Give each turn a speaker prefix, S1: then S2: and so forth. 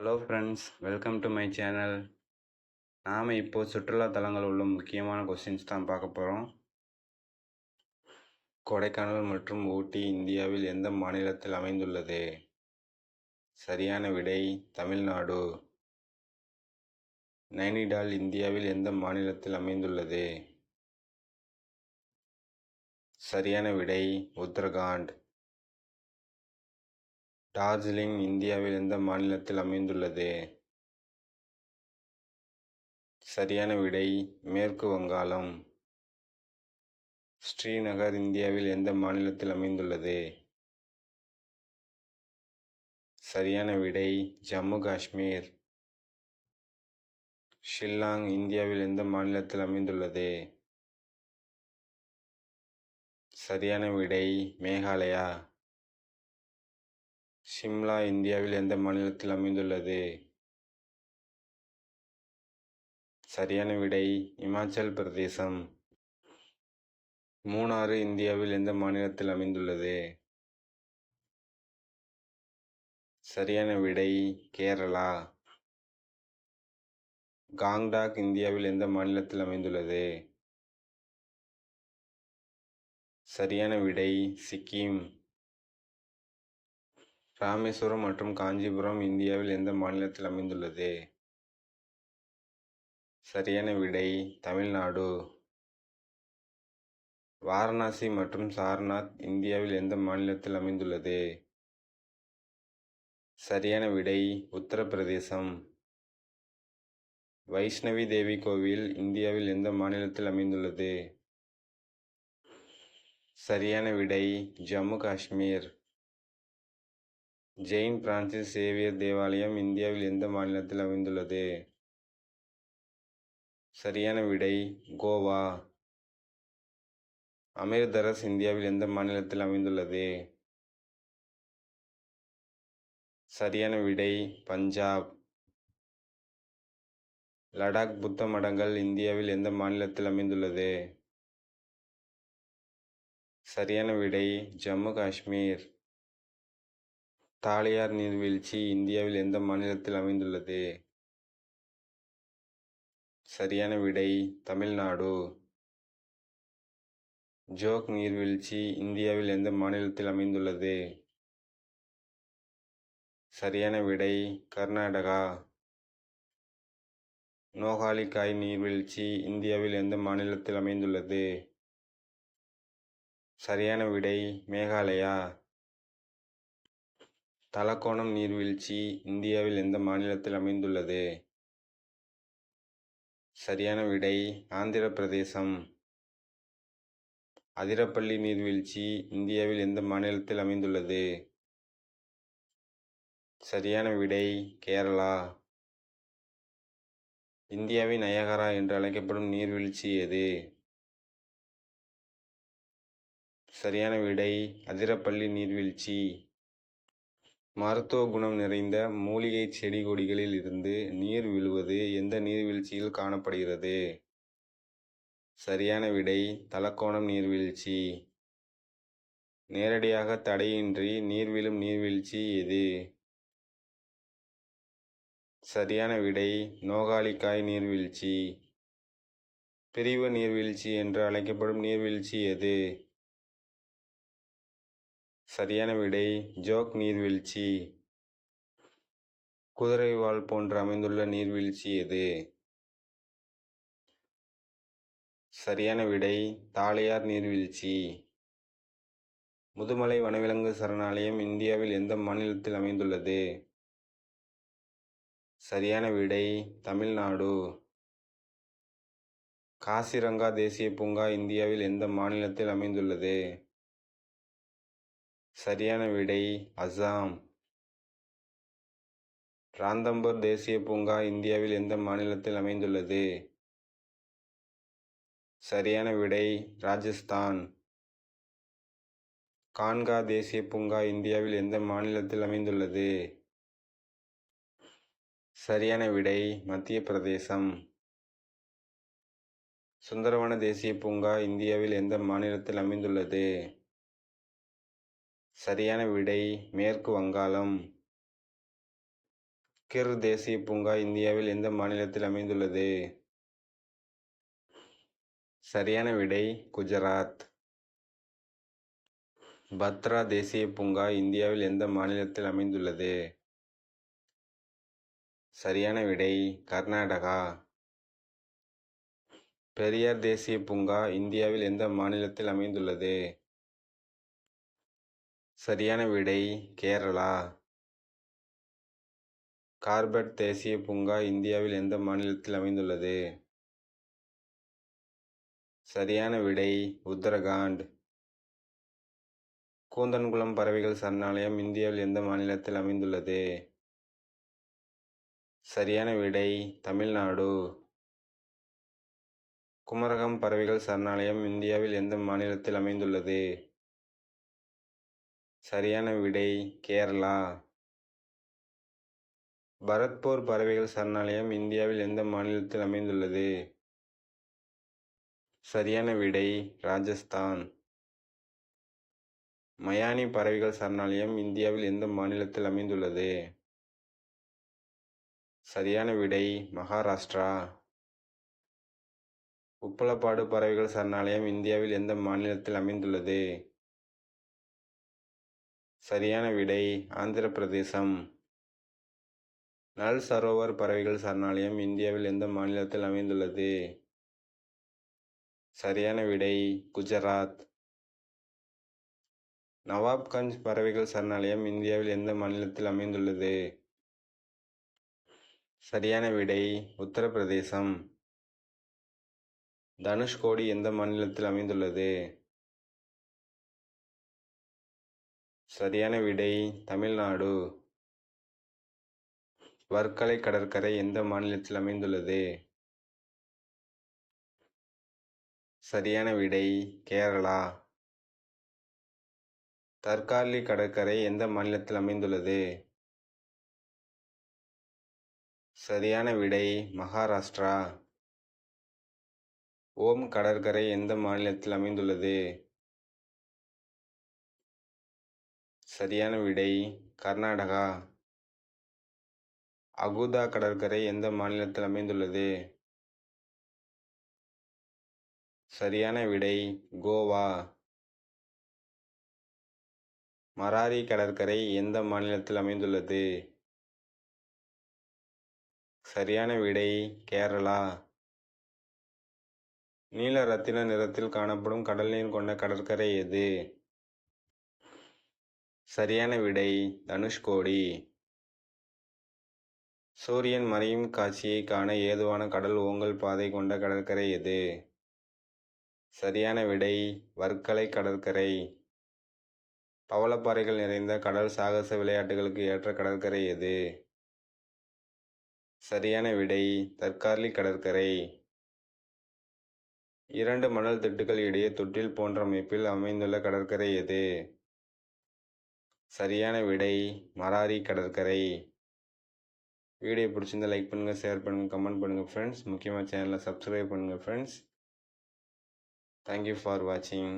S1: Hello friends welcome to my channel நாம் இப்போது சுற்றுலா தலங்கள் உள்ள முக்கியமான கொஸ்டின்ஸ் தான் பார்க்க போகிறோம் கொடைக்கானல் மற்றும் ஊட்டி இந்தியாவில் எந்த மாநிலத்தில் அமைந்துள்ளது? சரியான விடை தமிழ்நாடு. நைனிடால் இந்தியாவில் எந்த மாநிலத்தில் அமைந்துள்ளது? சரியான விடை உத்தரகாண்ட். டார்ஜிலிங் இந்தியாவில் எந்த மாநிலத்தில் அமைந்துள்ளது? சரியான விடை மேற்கு வங்காளம். ஸ்ரீநகர் இந்தியாவில் எந்த மாநிலத்தில் அமைந்துள்ளது? சரியான விடை ஜம்மு காஷ்மீர். ஷில்லாங் இந்தியாவில் எந்த மாநிலத்தில் அமைந்துள்ளது? சரியான விடை மேகாலயா. ஷிம்லா இந்தியாவில் எந்த மாநிலத்தில் அமைந்துள்ளது? சரியான விடை இமாச்சல் பிரதேசம். மூணாறு இந்தியாவில் எந்த மாநிலத்தில் அமைந்துள்ளது? சரியான விடை கேரளா. காங்டாக் இந்தியாவில் எந்த மாநிலத்தில் அமைந்துள்ளது? சரியான விடை சிக்கிம். ராமேஸ்வரம் மற்றும் காஞ்சிபுரம் இந்தியாவில் எந்த மாநிலத்தில் அமைந்துள்ளது? சரியான விடை தமிழ்நாடு. வாரணாசி மற்றும் சாரநாத் இந்தியாவில் எந்த மாநிலத்தில் அமைந்துள்ளது? சரியான விடை உத்தரப்பிரதேசம். வைஷ்ணவி தேவி கோவில் இந்தியாவில் எந்த மாநிலத்தில் அமைந்துள்ளது? சரியான விடை Jammu Kashmir. Saint Francis Xavier தேவாலயம் இந்தியாவில் எந்த மாநிலத்தில் அமைந்துள்ளது? சரியான விடை கோவா. அமிர்தரஸ் இந்தியாவில் எந்த மாநிலத்தில் அமைந்துள்ளது? சரியான விடை பஞ்சாப். லடாக் புத்த மடங்கள் இந்தியாவில் எந்த மாநிலத்தில் அமைந்துள்ளது? சரியான விடை ஜம்மு காஷ்மீர். தாலியார் நீர்வீழ்ச்சி இந்தியாவில் எந்த மாநிலத்தில் அமைந்துள்ளது? சரியான விடை தமிழ்நாடு. ஜோக் நீர்வீழ்ச்சி இந்தியாவில் எந்த மாநிலத்தில் அமைந்துள்ளது? சரியான விடை கர்நாடகா. நோகாலிக்காய் நீர்வீழ்ச்சி இந்தியாவில் எந்த மாநிலத்தில் அமைந்துள்ளது? சரியான விடை மேகாலயா. தலக்கோணம் நீர்வீழ்ச்சி இந்தியாவில் எந்த மாநிலத்தில் அமைந்துள்ளது? சரியான விடை ஆந்திர பிரதேசம் அதிரப்பள்ளி நீர்வீழ்ச்சி இந்தியாவில் எந்த மாநிலத்தில் அமைந்துள்ளது? சரியான விடை கேரளா. இந்தியாவின் நயகரா என்று அழைக்கப்படும் நீர்வீழ்ச்சி எது? சரியான விடை அதிரப்பள்ளி நீர்வீழ்ச்சி. மருத்துவ குணம் நிறைந்த மூலிகை செடி கொடிகளில் இருந்து நீர் விழுவது எந்த நீர்வீழ்ச்சியில் காணப்படுகிறது? சரியான விடை தலக்கோணம் நீர்வீழ்ச்சி. நேரடியாக தடையின்றி நீர் விழும் நீர்வீழ்ச்சி எது? சரியான விடை நோகாலிக்காய் நீர்வீழ்ச்சி. பிரிவு நீர்வீழ்ச்சி என்று அழைக்கப்படும் நீர்வீழ்ச்சி எது? சரியான விடை. ஜோக் நீர்வீழ்ச்சி. குதிரைவால் போன்று அமைந்துள்ள நீர்வீழ்ச்சி எது? சரியான விடை. தாளையார் நீர்வீழ்ச்சி. முதுமலை வனவிலங்கு சரணாலயம் இந்தியாவில் எந்த மாநிலத்தில் அமைந்துள்ளது? சரியான விடை. தமிழ்நாடு. காசிரங்கா தேசிய பூங்கா இந்தியாவில் எந்த மாநிலத்தில் அமைந்துள்ளது? சரியான விடை அசாம். ராந்தம்பூர் தேசிய பூங்கா இந்தியாவில் எந்த மாநிலத்தில் அமைந்துள்ளது? சரியான விடை ராஜஸ்தான். கான்கா தேசிய பூங்கா இந்தியாவில் எந்த மாநிலத்தில் அமைந்துள்ளது? சரியான விடை மத்திய பிரதேசம். சுந்தரவன தேசிய பூங்கா இந்தியாவில் எந்த மாநிலத்தில் அமைந்துள்ளது? சரியான விடை. மேற்கு வங்காளம். கிர் தேசிய பூங்கா இந்தியாவில் எந்த மாநிலத்தில் அமைந்துள்ளது? சரியான விடை குஜராத். பத்ரா தேசிய பூங்கா இந்தியாவில் எந்த மாநிலத்தில் அமைந்துள்ளது? சரியான விடை கர்நாடகா. பெரியார் தேசிய பூங்கா இந்தியாவில் எந்த மாநிலத்தில் அமைந்துள்ளது? சரியான விடை கேரளா? கார்பெட் தேசிய பூங்கா இந்தியாவில் எந்த மாநிலத்தில் அமைந்துள்ளது? சரியான விடை உத்தரகாண்ட். கூந்தன்குளம் பறவைகள் சரணாலயம் இந்தியாவில் எந்த மாநிலத்தில் அமைந்துள்ளது? சரியான விடை தமிழ்நாடு. குமரகம் பறவைகள் சரணாலயம் இந்தியாவில் எந்த மாநிலத்தில் அமைந்துள்ளது? சரியான விடை கேரளா? பரத்பூர் பறவைகள் சரணாலயம் இந்தியாவில் எந்த மாநிலத்தில் அமைந்துள்ளது? சரியான விடை ராஜஸ்தான். மயானி பறவைகள் சரணாலயம் இந்தியாவில் எந்த மாநிலத்தில் அமைந்துள்ளது? சரியான விடை மகாராஷ்டிரா. உப்பளப்பாடு பறவைகள் சரணாலயம் இந்தியாவில் எந்த மாநிலத்தில் அமைந்துள்ளது? சரியான விடை ஆந்திர பிரதேசம். நல் சரோவர் பறவைகள் சரணாலயம் இந்தியாவில் எந்த மாநிலத்தில் அமைந்துள்ளது? சரியான விடை குஜராத். நவாப்கஞ்ச் பறவைகள் சரணாலயம் இந்தியாவில் எந்த மாநிலத்தில் அமைந்துள்ளது? சரியான விடை உத்தரப்பிரதேசம். தனுஷ்கோடி எந்த மாநிலத்தில் அமைந்துள்ளது? சரியான விடை தமிழ்நாடு. வர்க்கலை கடற்கரை எந்த மாநிலத்தில் அமைந்துள்ளது? சரியான விடை கேரளா. தற்காலி கடற்கரை எந்த மாநிலத்தில் அமைந்துள்ளது? சரியான விடை மகாராஷ்டிரா. ஓம் கடற்கரை எந்த மாநிலத்தில் அமைந்துள்ளது? சரியான விடை கர்நாடகா. அகுதா கடற்கரை எந்த மாநிலத்தில் அமைந்துள்ளது? சரியான விடை கோவா. மராரி கடற்கரை எந்த மாநிலத்தில் அமைந்துள்ளது? சரியான விடை கேரளா. நீல ரத்தின நிறத்தில் காணப்படும் கடல் நீர் கொண்ட கடற்கரை எது? சரியான விடை. தனுஷ்கோடி சூரியன் மறையும் காட்சியை காண ஏதுவான கடல் ஓங்கல் பாதை கொண்ட கடற்கரை எது? சரியான விடை. வர்க்கலை கடற்கரை. பவளப்பாறைகள் நிறைந்த கடல் சாகச விளையாட்டுகளுக்கு ஏற்ற கடற்கரை எது? சரியான விடை. தற்காலி கடற்கரை. இரண்டு மணல் திட்டுகள் இடையே தொட்டில் போன்ற அமைப்பில் அமைந்துள்ள கடற்கரை எது? சரியான விடை. மராரி கடற்கரை. வீடியோ பிடிச்சிருந்தா லைக் பண்ணுங்கள் ஷேர் பண்ணுங்கள் கமெண்ட் பண்ணுங்கள் ஃப்ரெண்ட்ஸ் முக்கியமாக சேனலை சப்ஸ்கிரைப் பண்ணுங்கள் ஃப்ரெண்ட்ஸ் தேங்க்யூ ஃபார் வாட்சிங்